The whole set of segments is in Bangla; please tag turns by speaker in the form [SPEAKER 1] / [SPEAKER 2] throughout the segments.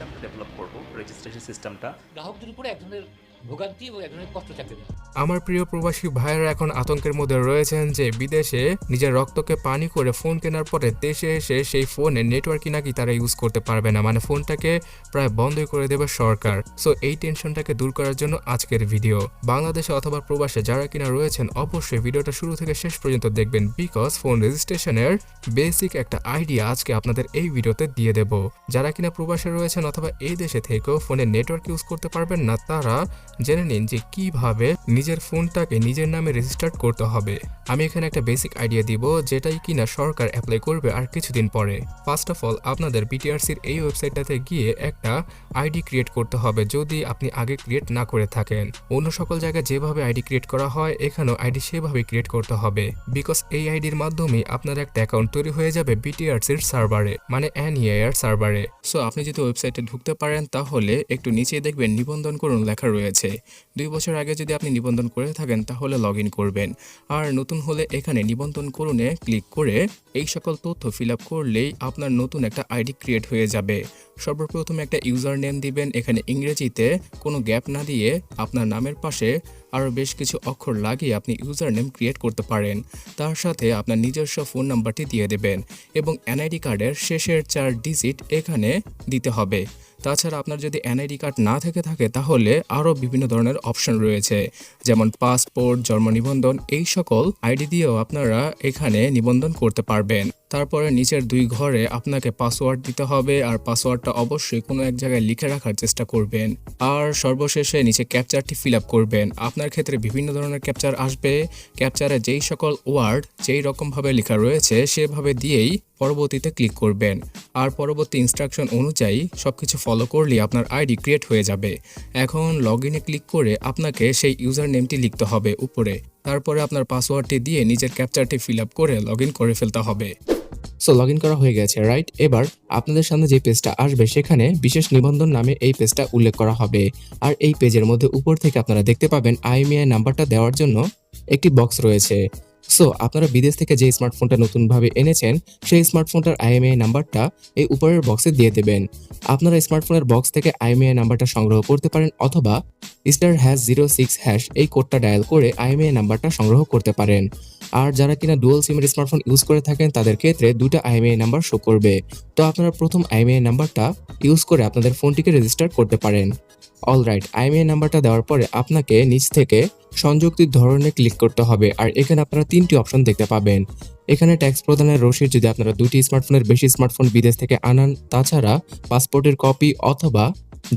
[SPEAKER 1] সিস্টেমটা ডেভেলপ করব রেজিস্ট্রেশন সিস্টেমটা
[SPEAKER 2] গ্রাহকদের উপরে এক ধরনের
[SPEAKER 3] আমার প্রিয় প্রবাসী ভাইয়েরা এখন আতঙ্কের মধ্যে রয়েছেন যে বিদেশে নিজের রক্তকে পানি করে ফোন কেনার পরে দেশে এসে সেই ফোনে নেটওয়ার্কই নাকি তারা ইউজ করতে পারবে না। মানে ফোনটাকে প্রায় বন্ধই করে দেবে সরকার। সো এই টেনশনটাকে দূর করার জন্য আজকের ভিডিও বাংলাদেশে অথবা প্রবাসে যারা কিনা রয়েছেন, অবশ্যই ভিডিওটা শুরু থেকে শেষ পর্যন্ত দেখবেন বিকজ ফোন রেজিস্ট্রেশনের বেসিক একটা আইডিয়া আজকে আপনাদের এই ভিডিওতে দিয়ে দেব। যারা কিনা প্রবাসে রয়েছেন অথবা এই দেশে থেকেও ফোনে নেটওয়ার্ক ইউজ করতে পারবেন না, তারা জেনে নিন যে কীভাবে নিজের ফোনটাকে নিজের নামে রেজিস্টার্ড করতে হবে। আমি এখানে একটা বেসিক আইডিয়া দিব, যেটাই কিনা সরকার অ্যাপ্লাই করবে আর কিছুদিন পরে। ফার্স্ট অফ অল আপনাদের বিটিআরসির এই ওয়েবসাইটটাতে গিয়ে একটা আইডি ক্রিয়েট করতে হবে, যদি আপনি আগে ক্রিয়েট না করে থাকেন। অন্য সকল জায়গায় যেভাবে আইডি ক্রিয়েট করা হয়, এখানেও আইডি সেভাবে ক্রিয়েট করতে হবে। বিকজ এই আইডির মাধ্যমে আপনার একটা অ্যাকাউন্ট তৈরি হয়ে যাবে বিটিআরসির সার্ভারে মানে এনইআইআর সার্ভারে সো আপনি যদি ওয়েবসাইটে ঢুকতে পারেন, তাহলে একটু নিচে দেখবেন নিবন্ধন করুন লেখা রয়েছে। দুই বছর আগে যদি আপনি নিবন্ধন করে থাকেন, তাহলে লগ করবেন। আর নতুন হলে এখানে নিবন্ধন করুনে ক্লিক করে এই সকল তথ্য ফিল করলেই আপনার নতুন একটা আইডি ক্রিয়েট হয়ে যাবে। সর্বপ্রথম একটা ইউজার নেম দিবেন। এখানে ইংরেজিতে কোনো গ্যাপ না দিয়ে আপনার নামের পাশে আরও বেশ কিছু অক্ষর লাগিয়ে আপনি ইউজার নেম ক্রিয়েট করতে পারেন। তার সাথে আপনার নিজস্ব ফোন নাম্বারটি দিয়ে দেবেন এবং এনআইডি কার্ডের শেষের চার ডিজিট এখানে দিতে হবে। তাছাড়া আপনার যদি এনআইডি কার্ড না থেকে থাকে, তাহলে আরও বিভিন্ন ধরনের অপশন রয়েছে, যেমন পাসপোর্ট, জন্ম নিবন্ধন, এই সকল আইডি দিয়েও আপনারা এখানে নিবন্ধন করতে পারবেন। তারপরে নিচের দুই ঘরে আপনাকে পাসওয়ার্ড দিতে হবে আর পাসওয়ার্ডটা অবশ্যই কোনো এক জায়গায় লিখে রাখার চেষ্টা করবেন। আর সর্বশেষে নিচে ক্যাপচারটি ফিল আপ করবেন। আপনার ক্ষেত্রে বিভিন্ন ধরনের ক্যাপচার আসবে। ক্যাপচারে যেই সকল ওয়ার্ড যেই রকমভাবে লেখা রয়েছে সেভাবে দিয়েই পরবর্তীতে ক্লিক করবেন। আর পরবর্তী ইনস্ট্রাকশন অনুযায়ী সব কিছু ফলো করলেই আপনার আইডি ক্রিয়েট হয়ে যাবে। এখন লগ ইনে ক্লিক করে আপনাকে সেই ইউজার নেমটি লিখতে হবে উপরে। তারপরে আপনার পাসওয়ার্ডটি দিয়ে নিজের ক্যাপচারটি ফিল আপ করে লগ করে ফেলতে হবে। সো লগ করা হয়ে গেছে রাইট এবার আপনাদের সামনে যে পেজটা আসবে, সেখানে বিশেষ নিবন্ধন নামে এই পেজটা উল্লেখ করা হবে। আর এই পেজের মধ্যে উপর থেকে আপনারা দেখতে পাবেন আইএমআই নাম্বারটা দেওয়ার জন্য একটি বক্স রয়েছে। সো আপনারা বিদেশ থেকে যে স্মার্টফোনটা নতুনভাবে এনেছেন, সেই স্মার্টফোনটার আইএমআই নাম্বারটা এই উপরের বক্সে দিয়ে দেবেন। আপনারা স্মার্টফোনের বক্স থেকে আইএমআই নাম্বারটা সংগ্রহ করতে পারেন, অথবা star hash zero six hash এই কোডটা ডায়াল করে আইএমআই নাম্বারটা সংগ্রহ করতে পারেন। আর যারা কিনা ডুয়াল সিমের স্মার্টফোন ইউজ করে থাকেন, তাদের ক্ষেত্রে দুটো আইএমআই নাম্বার শো করবে। তো আপনারা প্রথম আইএমআই নাম্বারটা ইউজ করে আপনাদের ফোনটিকে রেজিস্টার করতে পারেন। অলরাইট আইএমআই নাম্বারটা দেওয়ার পরে আপনাকে নিচ থেকে সংযুক্তির ধরনে ক্লিক করতে হবে। আর এখানে আপনারা তিনটি অপশন দেখতে পাবেন। এখানে ট্যাক্স প্রদানের রসিদ যদি আপনারা দুটি স্মার্টফোনের বেশি স্মার্টফোন বিদেশ থেকে আনান, তাছাড়া পাসপোর্টের কপি অথবা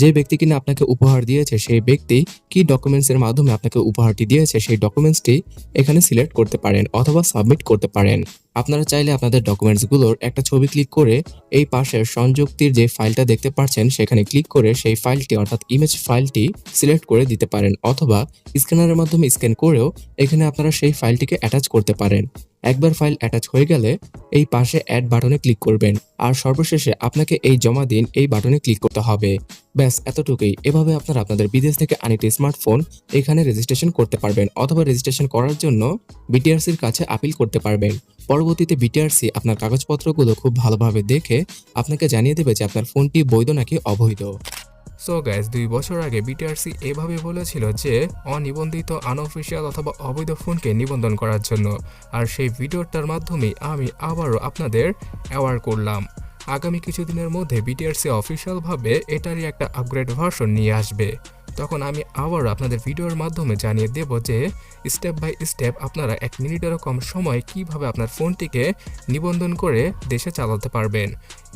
[SPEAKER 3] যে ব্যক্তি কিনা আপনাকে উপহার দিয়েছে, সেই ব্যক্তি কি ডকুমেন্টসের মাধ্যমে আপনাকে উপহারটি দিয়েছে, সেই ডকুমেন্টসটি এখানে সিলেক্ট করতে পারেন অথবা সাবমিট করতে পারেন। আপনারা চাইলে আপনাদের ডকুমেন্টসগুলোর একটা ছবি ক্লিক করে এই পাশের সংযুক্তির যে ফাইলটা দেখতে পাচ্ছেন, সেখানে ক্লিক করে সেই ফাইলটি অর্থাৎ ইমেজ ফাইলটি সিলেক্ট করে দিতে পারেন অথবা স্ক্যানারের মাধ্যমে স্ক্যান করেও এখানে আপনারা সেই ফাইলটিকে অ্যাটাচ করতে পারেন। একবার ফাইল অ্যাটাচ হয়ে গেলে এই পাশে অ্যাড বাটনে ক্লিক করবেন। আর সর্বশেষে আপনাকে এই জমা দিন এই বাটনে ক্লিক করতে হবে। ব্যাস, এতটুকুই। এভাবে আপনারা আপনাদের বিদেশ থেকে আনিত স্মার্টফোন এখানে রেজিস্ট্রেশন করতে পারবেন অথবা রেজিস্ট্রেশন করার জন্য বিটিআরসির কাছে আপিল করতে পারবেন। পরবর্তীতে বিটিআরসি আপনার কাগজপত্রগুলো খুব ভালোভাবে দেখে আপনাকে জানিয়ে দেবে যে আপনার ফোনটি বৈধ নাকি অবৈধ। সো গ্যাস দুই বছর আগে বিটিআরসি এভাবে বলেছিল যে অনিবন্ধিত আনঅফিসিয়াল অথবা অবৈধ ফোনকে নিবন্ধন করার জন্য। আর সেই ভিডিওটার মাধ্যমে আমি আবারও আপনাদের অ্যাওয়ার করলাম। আগামী কিছুদিনের মধ্যে বিটিআরসি অফিসিয়ালভাবে এটারই একটা আপগ্রেড ভার্সন নিয়ে আসবে। তখন আমি আবারও আপনাদের ভিডিওর মাধ্যমে জানিয়ে দেব যে স্টেপ বাই স্টেপ আপনারা এক মিনিটেরও কম সময় কীভাবে আপনার ফোনটিকে নিবন্ধন করে দেশে চালাতে পারবেন।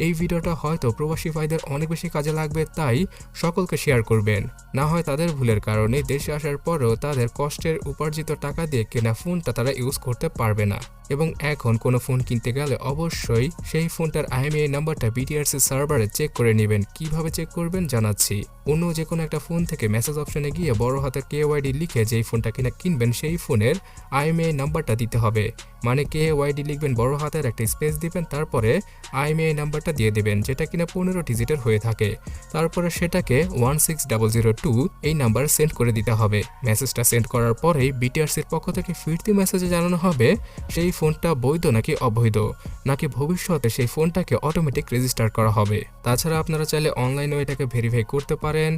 [SPEAKER 3] এই ভিডিওটা হয়তো প্রবাসী ভাইদের অনেক বেশি কাজে লাগবে, তাই সকলকে শেয়ার করবেন। না হয় তাদের ভুলের কারণে দেশে আসার পরেও তাদের কষ্টের উপার্জিত টাকা দিয়ে কেনা ফোনটা তারা ইউজ করতে পারবে না। এবং এখন কোনো ফোন কিনতে গেলে অবশ্যই সেই ফোনটার আইএমআই নাম্বারটা বিটিআরসি সার্ভারে চেক করে নেবেন। কীভাবে চেক করবেন জানাচ্ছি। অন্য যে কোনো একটা ফোন থেকে মেসেজ অপশনে গিয়ে বড় হাতের কেওয়াইডি লিখে যেই ফোনটা কিনা কিনবেন, সেই ফোনের আইএমআই নাম্বারটা দিতে হবে। মানে কে ওয়াইডি লিখবেন, বড় হাতের একটা স্পেস দিবেন, তারপরে আইএমআই নাম্বারটা দিয়ে দেবেন, যেটা কিনা পনেরো ডিজিটের হয়ে থাকে। তারপরে সেটাকে one six double zero two এই নাম্বার সেন্ড করে দিতে হবে। মেসেজটা সেন্ড করার পরেই বিটিআরসির পক্ষ থেকে ফিরতি মেসেজে জানানো হবে, সেই ফোনটা বৈধ নাকি অবৈধ? নাকি ভবিষ্যতে সেই ফোনটাকে অটোমেটিক রেজিস্টার করা হবে? তাছাড়া আপনারা চাইলে অনলাইনেও এটাকে ভেরিফাই করতে পারেন।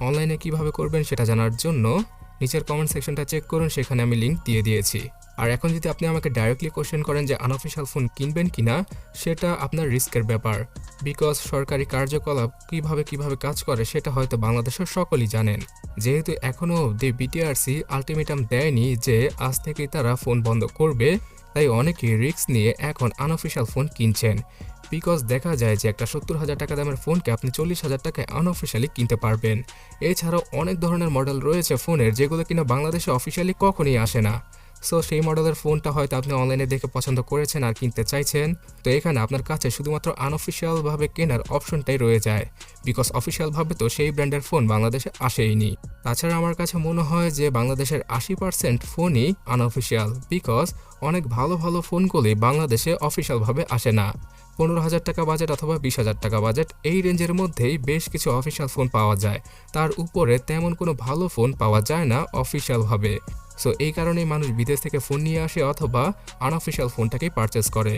[SPEAKER 3] অনলাইনে কীভাবে করবেন সেটা জানার জন্য নিচের কমেন্ট সেকশনটা চেক করুন, সেখানে আমি লিংক দিয়ে দিয়েছি। আর এখন যদি আপনি আমাকে ডাইরেক্টলি কোশ্চেন করেন যে আনঅফিসিয়াল ফোন কিনবেন কিনা, সেটা আপনার রিস্কের ব্যাপার। বিকজ সরকারি কার্যকলাপ কীভাবে কীভাবে কাজ করে, সেটা হয়তো বাংলাদেশের সকলেই জানেন। যেহেতু এখনও অবধি বিটিআরসি আলটিমেটাম দেয়নি যে আজ থেকে তারা ফোন বন্ধ করবে তাই অনেকে রিস্ক নিয়ে এখন আনঅফিসিয়াল ফোন কিনছেন। বিকজ দেখা যায় যে একটা সত্তর হাজার টাকা দামের ফোনকে আপনি চল্লিশ হাজার টাকায় আনঅফিসিয়ালি কিনতে পারবেন। এছাড়াও অনেক ধরনের মডেল রয়েছে ফোনের যেগুলো কিনা বাংলাদেশে অফিসিয়ালি কখনই আসে না। সো সেই মডেলের ফোনটা হয়তো আপনি অনলাইনে দেখে পছন্দ করেছেন আর কিনতে চাইছেন। তো এখানে আপনার কাছে শুধুমাত্র আনঅফিসিয়ালভাবে কেনার অপশনটাই রয়ে যায়। বিকজ অফিসিয়ালভাবে তো সেই ব্র্যান্ডের ফোন বাংলাদেশে আসেইনি। তাছাড়া আমার কাছে মনে হয় যে বাংলাদেশের আশি পার্সেন্ট ফোনই আনঅফিসিয়াল বিকজ অনেক ভালো ভালো ফোনগুলি বাংলাদেশে অফিসিয়ালভাবে আসে না। পনেরো হাজার টাকা বাজেট অথবা বিশ হাজার টাকা বাজেট এই রেঞ্জের মধ্যেই বেশ কিছু অফিসিয়াল ফোন পাওয়া যায়। তার উপরে তেমন কোনো ভালো ফোন পাওয়া যায় না অফিসিয়ালভাবে সো এই কারণেই মানুষ বিদেশ থেকে ফোন নিয়ে আসে অথবা আনঅফিসিয়াল ফোনটাকেই পারচেস করে।